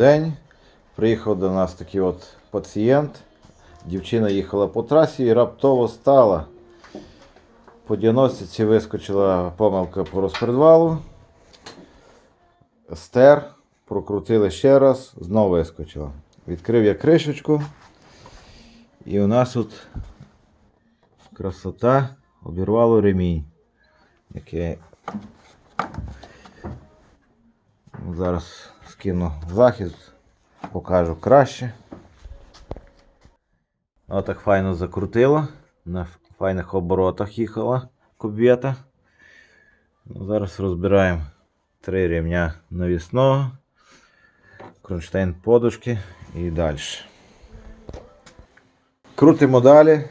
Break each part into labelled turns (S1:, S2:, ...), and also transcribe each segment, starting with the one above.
S1: день. Приїхав до нас такий от пацієнт. Дівчина їхала по трасі і раптово стала. По діагностиці вискочила помилка по розпредвалу. Стер, прокрутили ще раз, знову вискочила. Відкрив я кришечку. І у нас тут красота обірвало ремінь. Який Зараз скину захист, покажу краще. Отак файно закрутило. На файних оборотах їхала кубета. Ну, Зараз розбираємо три рівня навісного, кронштейн подушки і далі. Крутимо далі.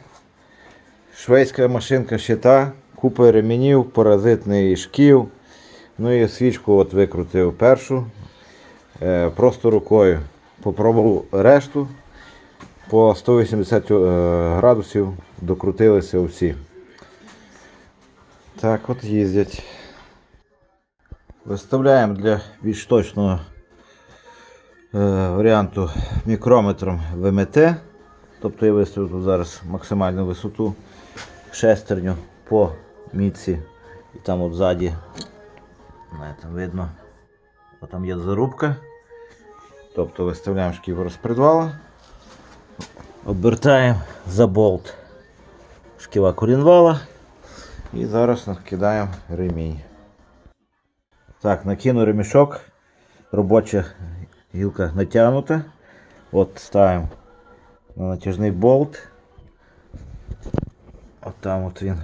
S1: Швейська машинка щита, купа ремінів, паразитний шків. Ну і свічку от викрутив першу. Е, просто рукою попробував решту. По 180 е, градусів докрутилися всі. Так от їздять. Виставляємо для більш точного е, варіанту мікрометром ВМТ. Тобто я виставив тут зараз максимальну висоту шестерню по мітці. І там от ззаді Знаєте, видно, там є зарубка. Тобто виставляємо шків розпредвала, обертаємо за болт шківа корінвала і зараз накидаємо ремінь. Так, накину ремішок, робоча гілка натягнута. От ставимо на натяжний болт. От там от він.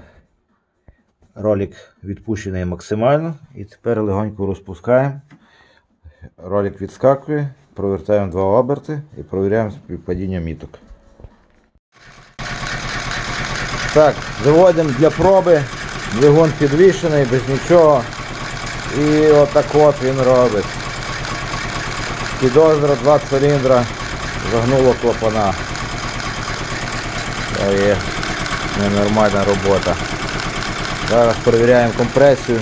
S1: Ролик відпущений максимально. І тепер легонько розпускаємо. Ролик відскакує, провертаємо два оберти і провіряємо співпадіння міток. Так, заводимо для проби. Двигун підвішений, без нічого. І отак от він робить. Підозра, два циліндра, загнуло клапана. Це є ненормальна робота. Зараз перевіряємо компресію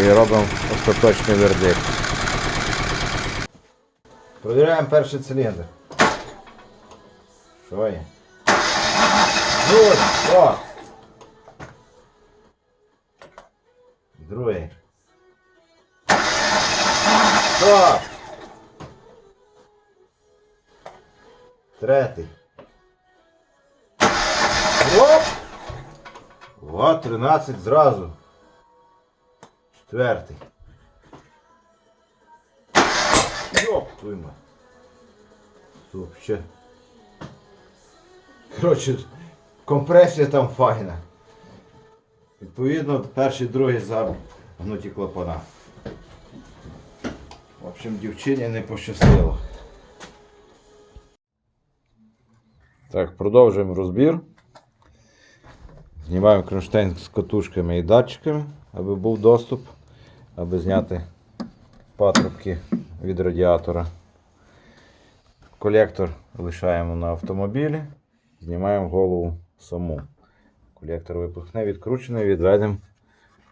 S1: і робимо остаточний вердикт. Провіряємо перший циліндр. Що є? Нуль. О! Другий. Стоп! Третій. Оп! О, 13 зразу. Четвертий. Йоп, твою мать. Стоп, ще. Коротше, компресія там файна. Відповідно, перший, другий загнуті клапана. В общем, дівчині не пощастило. Так, продовжуємо розбір. Знімаємо кронштейн з катушками і датчиками, аби був доступ, аби зняти патрубки від радіатора. Колектор лишаємо на автомобілі, знімаємо голову саму. Колектор випухне, відкручений, відведемо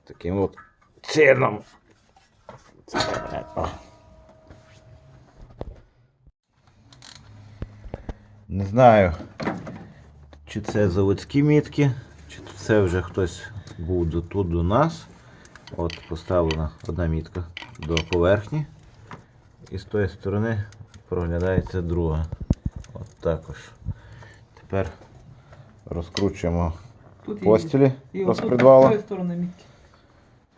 S1: таким от чином. Не знаю, чи це заводські мітки, чи це вже хтось був до, тут до нас. От поставлена одна мітка до поверхні. І з тої сторони проглядається друга. От також. Тепер розкручуємо
S2: Тут
S1: постілі
S2: і,
S1: розпредвала.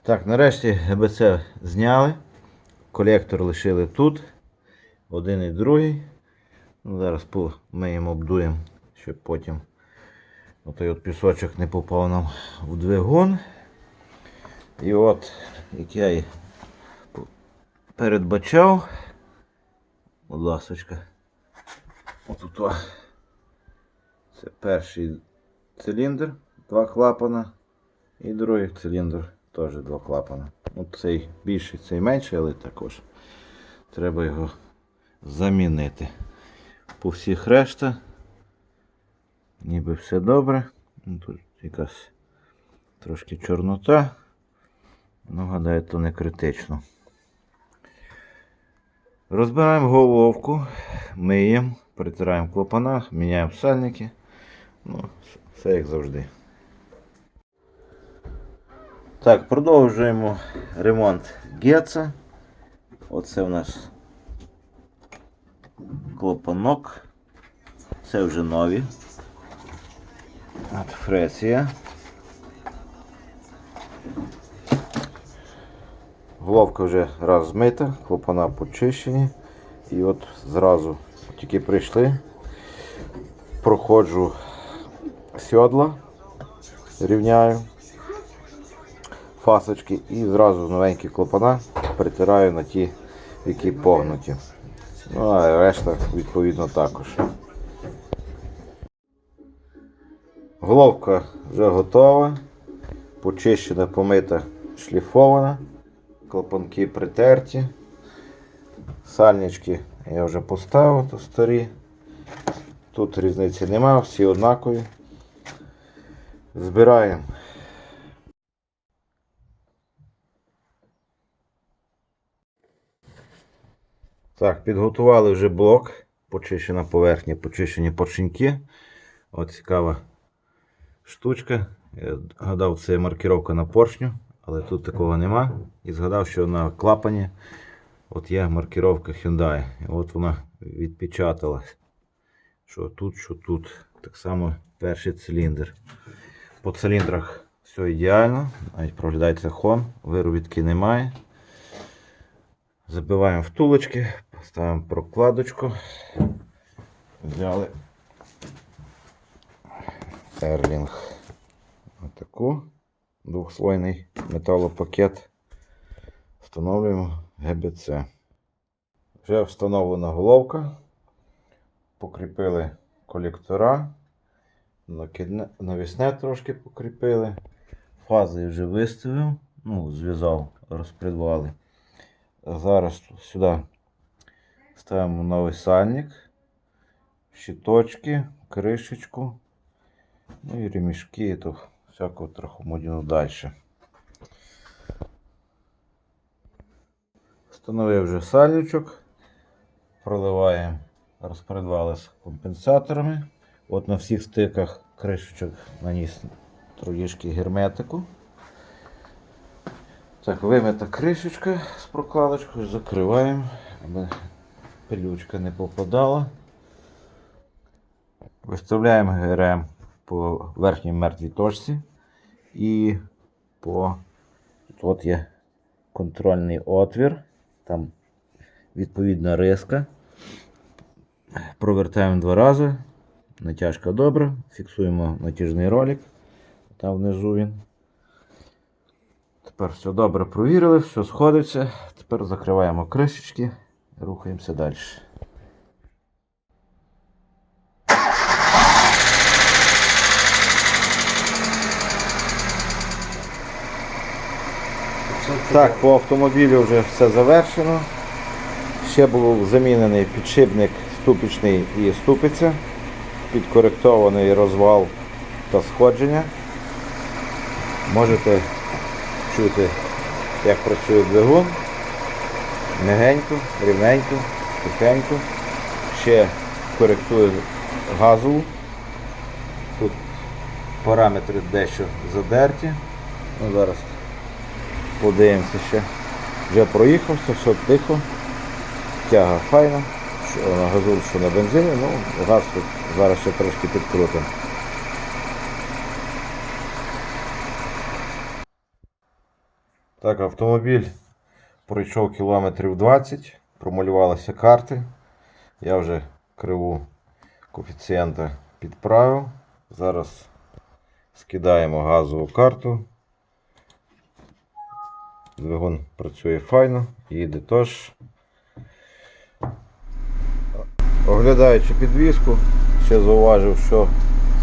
S1: Так, нарешті ГБЦ зняли. Колектор лишили тут. Один і другий. Ну, зараз помиємо, обдуємо, щоб потім отой от пісочок не попав нам в двигун. І от, як я і передбачав, будь ласочка, отут це перший циліндр, два клапана, і другий циліндр теж два клапана. Ну, цей більший, цей менший, але також треба його замінити. По всіх решта. Ніби все добре. Ну, Тут якась трошки чорнота. Ну, гадаю, то не критично. Розбираємо головку, миємо, притираємо клапана, міняємо сальники. Ну, все як завжди. Так, продовжуємо ремонт Геца. Оце у нас клапанок. Це вже нові. От фресія. Головка вже раз змита, клапана почищені. І от зразу тільки прийшли. Проходжу сьодла, рівняю фасочки і зразу новенькі клапана притираю на ті, які погнуті. Ну а решта відповідно також. Головка вже готова, почищена, помита, шліфована, клапанки притерті. Сальнички я вже поставив, то старі. Тут різниці немає, всі однакові. Збираємо. Так, підготували вже блок, почищена поверхня, почищені поршеньки. От цікава штучка. Я гадав, це маркировка на поршню, але тут такого нема. І згадав, що на клапані от є маркировка Hyundai. І от вона відпечаталась. Що тут, що тут. Так само перший циліндр. По циліндрах все ідеально. Навіть проглядається хон, виробітки немає. Забиваємо втулочки, ставимо прокладочку. Взяли Ерлінг. Отаку. Двохслойний металопакет. Встановлюємо ГБЦ. Вже встановлена головка. Покріпили колектора. Навісне трошки покріпили. Фази вже виставив, ну, зв'язав, розпредвали. Зараз сюди ставимо новий сальник, щиточки, кришечку, ну і ремішки, то всяку трохи модіну далі. Встановив вже сальничок, проливаємо розпредвали з компенсаторами. От на всіх стиках кришечок наніс троєчки герметику. Так, вимита кришечка з прокладочкою, закриваємо, аби пилючка не попадала. Виставляємо ГРМ по верхній мертвій точці і по тут от є контрольний отвір, там відповідна риска. Провертаємо два рази, натяжка добра, фіксуємо натяжний ролик, там внизу він. Тепер все добре провірили, все сходиться. Тепер закриваємо кришечки рухаємося далі. Так, по автомобілю вже все завершено. Ще був замінений підшипник ступичний і ступиця, підкоректований розвал та сходження. Можете чути, як працює двигун. Мягенько, рівненько, тихенько. Ще коректує газову. Тут параметри дещо задерті. Ну, зараз подивимося ще. Вже проїхався, все тихо. Тяга файна. Що на газу, що на бензині, ну газ тут зараз ще трошки підкрутимо. Так, автомобіль пройшов кілометрів 20, промалювалися карти. Я вже криву коефіцієнта підправив. Зараз скидаємо газову карту. Двигун працює файно, їде теж. Оглядаючи підвіску, ще зауважив, що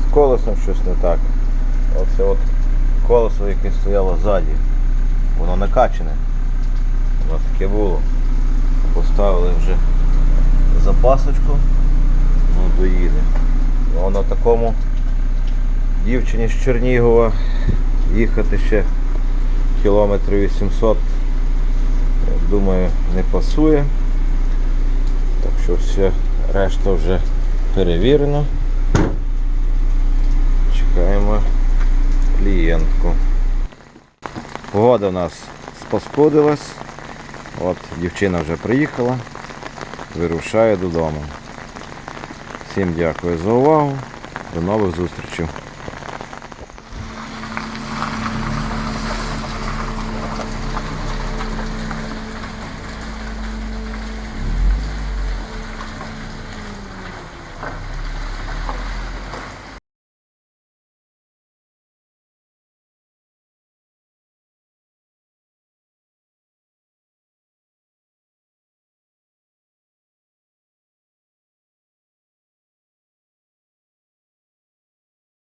S1: з колесом щось не так. Оце от колесо, яке стояло ззаді, воно накачане. Воно таке було. Поставили вже запасочку, воно доїде. Ну, на такому дівчині з Чернігова їхати ще кілометрів 800, думаю, не пасує. Так що все, решта вже перевірено. Чекаємо клієнтку. Погода у нас спаскудилась. От дівчина вже приїхала, вирушає додому. Всім дякую за увагу. До нових зустрічей.